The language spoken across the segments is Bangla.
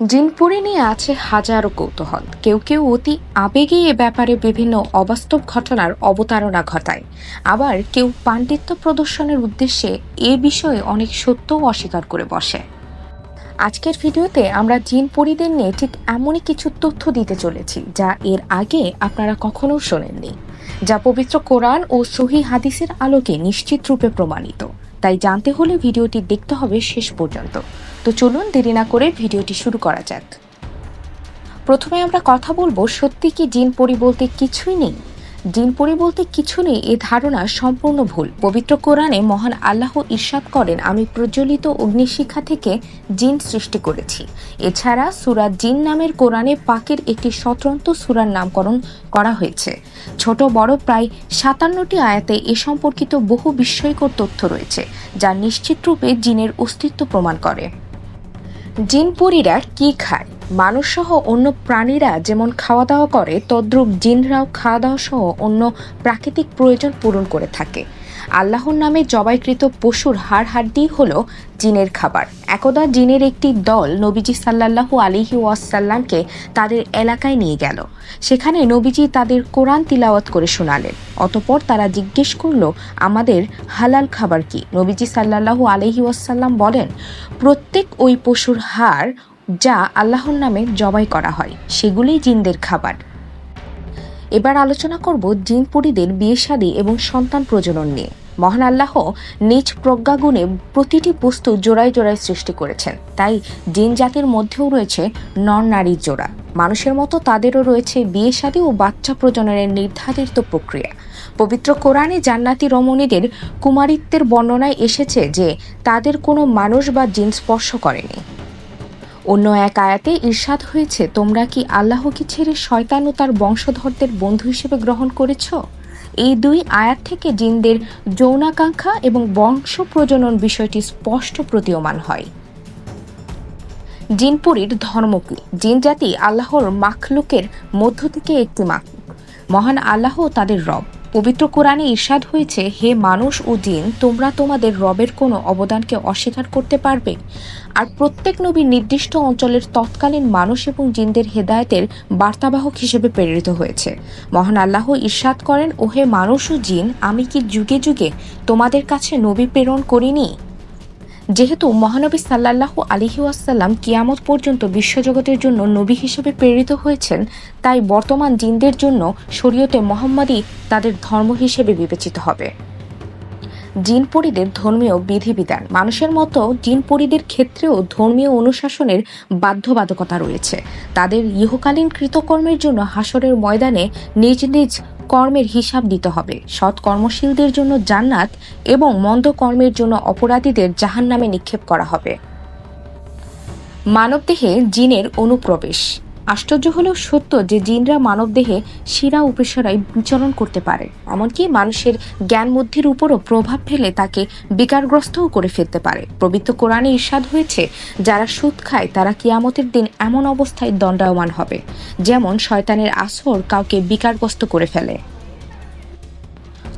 জিনপুরি নিয়ে আছে হাজারো কৌতূহল। কেউ কেউ অতি আবেগে এ ব্যাপারে বিভিন্ন অবাস্তব ঘটনার অবতারণা ঘটায়। আবার কেউ পাণ্ডিত্য প্রদর্শনের উদ্দেশ্যে এ বিষয়ে অনেক সত্যও অস্বীকার করে বসে। আজকের ভিডিওতে আমরা জিন পরিদের নিয়ে ঠিক এমনই কিছু তথ্য দিতে চলেছি, যা এর আগে আপনারা কখনো শোনেননি, যা পবিত্র কোরআন ও সহি হাদিসের আলোকে নিশ্চিত রূপে প্রমাণিত। তাই জানতে হলে ভিডিওটি দেখতে হবে শেষ পর্যন্ত। তো চলুন দেরি না করে ভিডিওটি শুরু করা যাক। প্রথমে আমরা কথা বলব সত্যি কি জিন পরি বলতে কিছুই নেই? জিন পরি বলতে কিছু নেই, এ ধারণা সম্পূর্ণ ভুল। পবিত্র কোরআনে মহান আল্লাহ ইরশাদ করেন, আমি প্রজ্বলিত অগ্নিশিখা থেকে জিন সৃষ্টি করেছি। এছাড়া সুরা জিন নামের কোরআনে পাকের একটি স্বতন্ত্র সুরার নামকরণ করা হয়েছে। ছোট বড় প্রায় সাতান্নটি আয়াতে এ সম্পর্কিত বহু বিস্ময়কর তথ্য রয়েছে, যা নিশ্চিত রূপে জিনের অস্তিত্ব প্রমাণ করে। জিনপুরীরা কি খায়? মানুষসহ অন্য প্রাণীরা যেমন খাওয়া দাওয়া করে, তদ্রূপ জিনরাও খাওয়া দাওয়া সহ অন্য প্রাকৃতিক প্রয়োজন পূরণ করে থাকে। আল্লাহর নামে জবাইকৃত পশুর হাড় হাড্ডি হল জিনের খাবার। একদা জিনের একটি দল নবীজি সাল্লাল্লাহু আলিহি ওয়াসাল্লামকে তাদের এলাকায় নিয়ে গেল। সেখানে নবীজি তাদের কোরআন তিলাওয়াত করে শোনালেন। অতপর তারা জিজ্ঞেস করল, আমাদের হালাল খাবার কি? নবীজি সাল্লাল্লাহু আলহি ওয়াসাল্লাম বলেন, প্রত্যেক ওই পশুর হাড় যা আল্লাহর নামে জবাই করা হয়, সেগুলোই জিনদের খাবার। এবার আলোচনা করব জিন পুরীদের বিয়ে শাদী এবং সন্তান প্রজনন নিয়ে। মহান আল্লাহ নিজ প্রজ্ঞাগুণে প্রতিটি বস্তু জোড়ায় জোড়ায় সৃষ্টি করেছেন। তাই জিন জাতির মধ্যেও রয়েছে নর নারীর জোড়া। মানুষের মতো তাদেরও রয়েছে বিয়ে শাদী ও বাচ্চা প্রজননের নির্ধারিত প্রক্রিয়া। পবিত্র কোরআনে জান্নাতি রমণীদের কুমারিত্বের বর্ণনায় এসেছে যে তাদের কোনো মানুষ বা জিন স্পর্শ করেনি। অন্য এক আয়াতে ঈর্ষাদ হয়েছে। তোমরা কি আল্লাহকে ছেড়ে শয়তান ও তার বংশধরদের বন্ধু হিসেবে গ্রহণ করেছ? এই দুই আয়াত থেকে জিনদের যৌনাকাঙ্ক্ষা এবং বংশ প্রজনন বিষয়টি স্পষ্ট প্রতীয়মান হয়। জিনপুরীর ধর্ম কি? জিন জাতি আল্লাহর মাখলুকের মধ্য থেকে একটি মাখলুক। মহান আল্লাহ তাদের রব। পবিত্র কোরআনে ইরশাদ হয়েছে, হে মানুষ ও জিন তোমরা তোমাদের রবের কোনো অবদানকে অস্বীকার করতে পারবে। আর প্রত্যেক নবী নির্দিষ্ট অঞ্চলের তৎকালীন মানুষ এবং জিনদের হেদায়তের বার্তাবাহক হিসেবে প্রেরিত হয়েছে। মহান আল্লাহ ইরশাদ করেন ও হে মানুষ ও জিন, আমি কি যুগে যুগে তোমাদের কাছে নবী প্রেরণ করিনি? যেহেতু মহানবী সাল্লাল্লাহু আলিহি ওয়াসাল্লাম কিয়ামত পর্যন্ত বিশ্বজগতের জন্য নবী হিসেবে প্রেরিত হয়েছেন, তাই বর্তমান জিনদের জন্য শরীয়তে মোহাম্মদই তাদের ধর্ম হিসেবে বিবেচিত হবে। জিন পরিদের ধর্মীয় বিধিবিধান। মানুষের মতো জিন পরিদের ক্ষেত্রেও ধর্মীয় অনুশাসনের বাধ্যবাধকতা রয়েছে। তাদের ইহকালীন কৃতকর্মের জন্য হাসরের ময়দানে নিজ নিজ কর্মের হিসাব দিতে হবে। সৎ কর্মশীলদের জন্য জান্নাত এবং মন্দ কর্মের জন্য অপরাধীদের জাহান নামে নিক্ষেপ করা হবে। মানবদেহে জিনের অনুপ্রবেশ। আশ্চর্য হলেও সত্য যে জিনরা মানবদেহে শিরা উপেশরায় বিচরণ করতে পারে। এমনকি মানুষের জ্ঞান বুদ্ধির উপরও প্রভাব ফেলে তাকে বিকারগ্রস্তও করে ফেলতে পারে। পবিত্র কোরআনে ঈর্ষাদ হয়েছে, যারা সুদ খায়, তারা কিয়ামতের দিন এমন অবস্থায় দণ্ডায়মান হবে, যেমন শয়তানের আসর কাউকে বিকারগ্রস্ত করে ফেলে।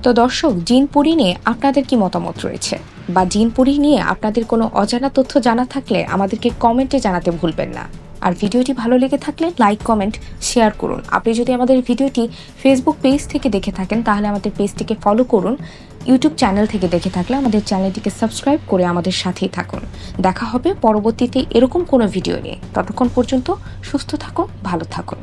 তো দর্শক, জিন পুরী নিয়ে আপনাদের কি মতামত রয়েছে? বা জিন পুরী নিয়ে আপনাদের কোনো অজানা তথ্য জানা থাকলে আমাদেরকে কমেন্টে জানাতে ভুলবেন না। আর ভিডিওটি ভালো লেগে থাকলে লাইক কমেন্ট শেয়ার করুন। আপনি যদি আমাদের ভিডিওটি ফেসবুক পেজ থেকে দেখে থাকেন, তাহলে আমাদের পেজটিকে ফলো করুন। ইউটিউব চ্যানেল থেকে দেখে থাকলে আমাদের চ্যানেলটিকে সাবস্ক্রাইব করে আমাদের সাথেই থাকুন। দেখা হবে পরবর্তীতে এরকম কোনো ভিডিও নিয়ে। ততক্ষণ পর্যন্ত সুস্থ থাকুন, ভালো থাকুন।